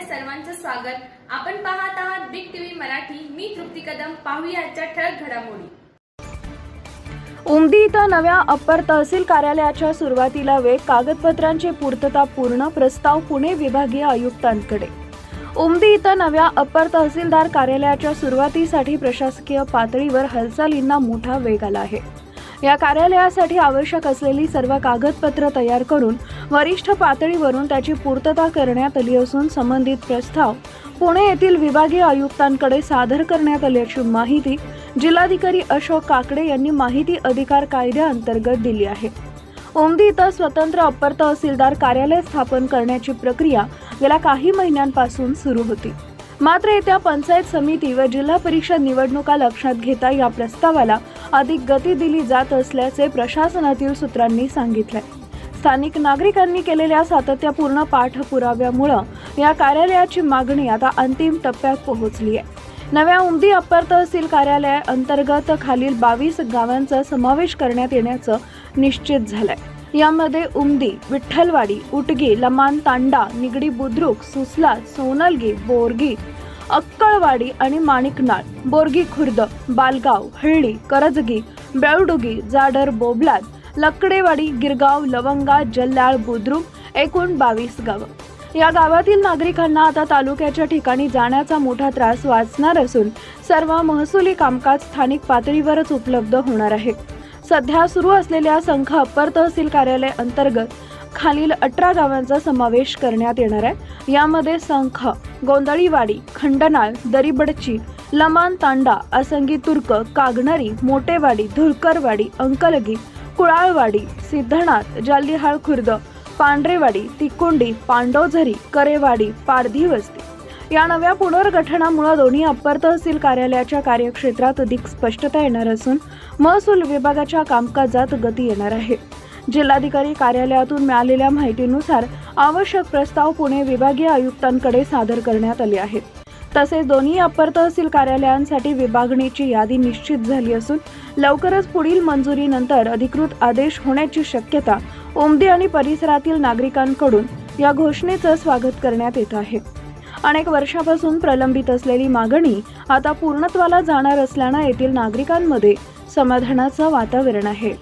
सर्वांचं स्वागत. आपण पाहत आहात बिग टीव्ही मराठी. मी तृप्ती कदम. पाहूया आजच्या ठळक घडामोडी. उमदी इथं नव्या अप्पर तहसील कार्यालयाच्या सुरुवातीला वेग कागदपत्रांची पूर्तता पूर्ण प्रस्ताव पुणे विभागीय आयुक्तांकडे. उमदी इथं नव्या अप्पर तहसीलदार कार्यालयाच्या सुरुवातीसाठी प्रशासकीय पातळीवर हालचालींना मोठा वेग आला आहे. या कार्यालयासाठी आवश्यक असलेली सर्व कागदपत्र तयार करून वरिष्ठ पातळीवरून त्याची पूर्तता करण्यात आली असून संबंधित प्रस्ताव पुणे येथील विभागीय आयुक्तांकडे सादर करण्यात आल्याची माहिती जिल्हाधिकारी अशोक काकडे यांनी माहिती अधिकार कायद्याअंतर्गत दिली आहे. ओमदी इथं स्वतंत्र अप्पर तहसीलदार कार्यालय स्थापन करण्याची प्रक्रिया गेल्या काही महिन्यांपासून सुरू होती. मात्र येत्या पंचायत समिती व जिल्हा परिषद निवडणुका लक्षात घेता या प्रस्तावाला अधिक गती दिली जात असल्याचे प्रशासनातील सूत्रांनी सांगितले स्थानिक नागरिकांनी केलेल्या सातत्यपूर्ण पाठपुराव्यामुळं या कार्यालयाची मागणी आता अंतिम टप्प्यात पोहोचली आहे. नव्या उमदी अप्पर तहसील कार्यालय अंतर्गत खालील बावीस गावांचा समावेश करण्यात येण्याचं निश्चित झालंय. यामध्ये उमदी विठ्ठलवाडी उटगी लमान तांडा निगडी बुद्रुक सुसला सोनलगी बोरगी अक्कळवाडी आणि माणिकनाळ बोरगी खुर्द बालगाव हळ्ळी करजगी बेळडुगी जाडर बोबलाद लकडेवाडी गिरगाव लवंगा जल्लाळ बुद्रुक एकूण बावीस गावं. या गावातील नागरिकांना आता तालुक्याच्या ठिकाणी जाण्याचा मोठा त्रास वाचणार असून सर्व महसुली कामकाज स्थानिक पातळीवरच उपलब्ध होणार आहे. सध्या सुरू असलेल्या संख अप्पर तहसील कार्यालय अंतर्गत खालील अठरा गावांचा समावेश करण्यात येणार आहे. यामध्ये संख गोंधळीवाडी खंडनाळ दरीबडची लमान तांडा असंगी तुर्क कागणारी मोटेवाडी धुळकरवाडी अंकलगी कुळाळवाडी सिद्धनाथ जाल्लीहाळ खुर्द पांढरेवाडी तिकोंडी पांडवझरी करेवाडी पारधी वस्ती. या नव्या पुनर्गठनामुळे दोन्ही अप्पर तहसील कार्यालयाच्या कार्यक्षेत्रात अधिक स्पष्टता येणार असून महसूल विभागाच्या कामकाजात गती येणार आहे. जिल्हाधिकारी कार्यालयातून मिळालेल्या माहितीनुसार आवश्यक प्रस्ताव पुणे विभागीय आयुक्तांकडे सादर करण्यात आले आहेत. तसेच दोन्ही अप्पर तहसील कार्यालयांसाठी विभागणीची यादी निश्चित झाली असून लवकरच पुढील मंजुरीनंतर अधिकृत आदेश होण्याची शक्यता ओमदी आणि परिसरातील नागरिकांकडून या घोषणेचं स्वागत करण्यात येत आहे. अनेक वर्षापासून प्रलंबित असलेली मागणी आता पूर्णत्वाला जाणार असल्यानं येथील नागरिकांमध्ये समाधानाचं वातावरण आहे.